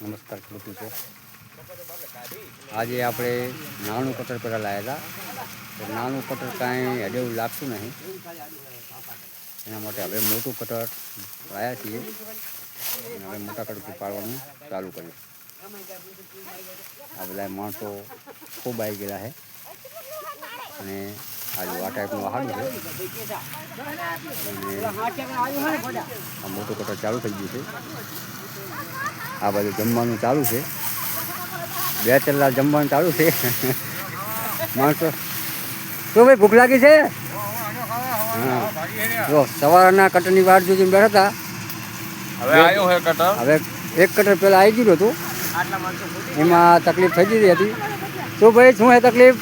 નમસ્કાર ખેડૂત છે આજે આપણે નાનું કટર પહેલાં લાવ્યા હતા. નાનું કટર કાંઈ અડેવું લાગતું નહીં. એના માટે હવે મોટું કટર લાવ્યા છીએ. અને હવે મોટા કટર પાડવાનું ચાલુ કર્યું. આ બધા માણસો ખૂબ આવી ગયેલા છે. અને આજે આ ટાઈપનું વાહન છે. મોટું કટર ચાલુ થઈ ગયું છે. આ બધું જમવાનું ચાલુ છે. બે ચલ્લા જમવાનું ચાલુ છે. માણસો. તો ભાઈ ભૂખ લાગી છે? હા. જો સવારના કટરની વાટ જોઈને બેઠા હતા. હવે આવ્યો હે કટર? હવે એક કટર પહેલાં આવી ગયું હતું. એમાં તકલીફ થઈ ગઈ હતી. શું ભાઈ શું હે તકલીફ?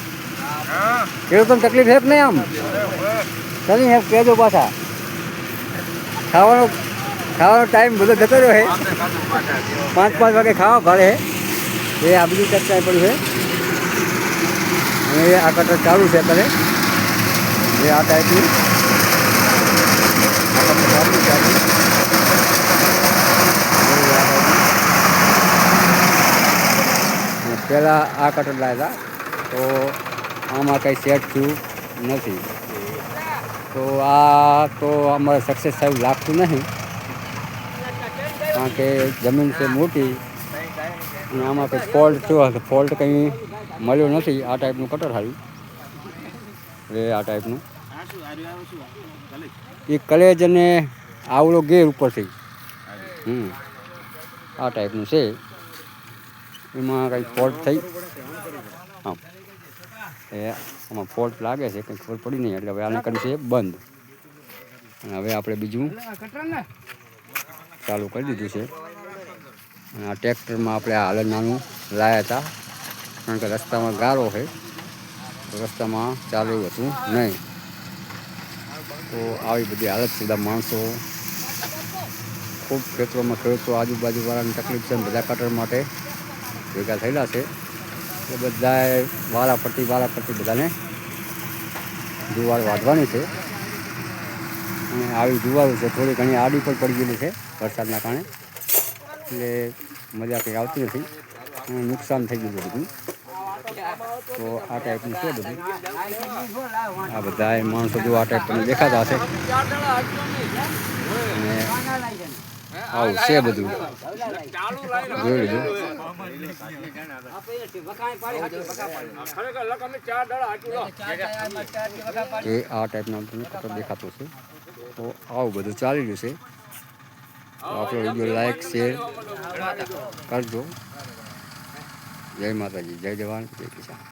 ખેડૂતોને તકલીફ છે કે નહીં આમ? ચાલી હે કહેજો પાછા. ખાવાનો ખાવાનો ટાઈમ બધો જતો રહ્યો છે પાંચ પાંચ વાગે ખાવા ભાડે એ આ બધું ચર્ચા પડ્યું છે અને આ કટર ચાલુ છે અત્યારે એ આ ટાઈપનું આ કટર ચાલુ છે આપણું. એ આ ટાઈપનું. અને પહેલાં આ કટર લાવ્યા હતા તો આમાં કંઈ સેટ થયું નથી તો આ તો અમારે સક્સેસ થયું લાગતું નહીં કારણ કે જમીન છે મોટી, અને આમાં કંઈ ફોલ્ટ થયો હશે ફોલ્ટ કંઈ મળ્યો નથી, આ ટાઈપનું કટર આવ્યું એ આ ટાઈપનું એ કલેજ અને આવડો ગેર ઉપરથી હમ. આ ટાઈપનું છે. એમાં કંઈ ફોલ્ટ થઈ. હા. એ આમાં ફોલ્ટ લાગે છે, કંઈ ખબર પડી નહીં, એટલે હવે આને કર્યું છે બંધ. અને હવે આપણે બીજું ચાલુ કરી દીધું છે. અને આ ટ્રેક્ટરમાં આપણે આ નાનું લાયા હતા. કારણ કે રસ્તામાં ગારો છે. રસ્તામાં ચાલુ હતું નહીં. તો આવી બધી હાલત સુધા માણસો ખૂબ ખેતરોમાં ખેડૂતો આજુબાજુવાળાની તકલીફ છે બધા કટર માટે ભેગા થયેલા છે. એ બધાએ વાળા ફરતી વાળા ફરતી બધાને જુવાર વાઢવાની છે. અને આવી જુવાર છે. થોડી ઘણી આડી પણ પડી ગયેલી છે. વરસાદના કારણે. એટલે મજા કંઈ આવતી નથી. નુકસાન થઈ ગયું બધું. તો આ ટાઈપનું છે બધું. આ બધા માણસો જો આ ટાઈપનું દેખાતા હશે. અને આવું છે બધું. જોઈ લીધું. એ આ ટાઈપના તમને દેખાતો છે તો આવું બધું ચાલી રહ્યું છે. આપણો વીડિયો લાઈક શેર કરજો. જય માતાજી જય જવાન જય કિસાન.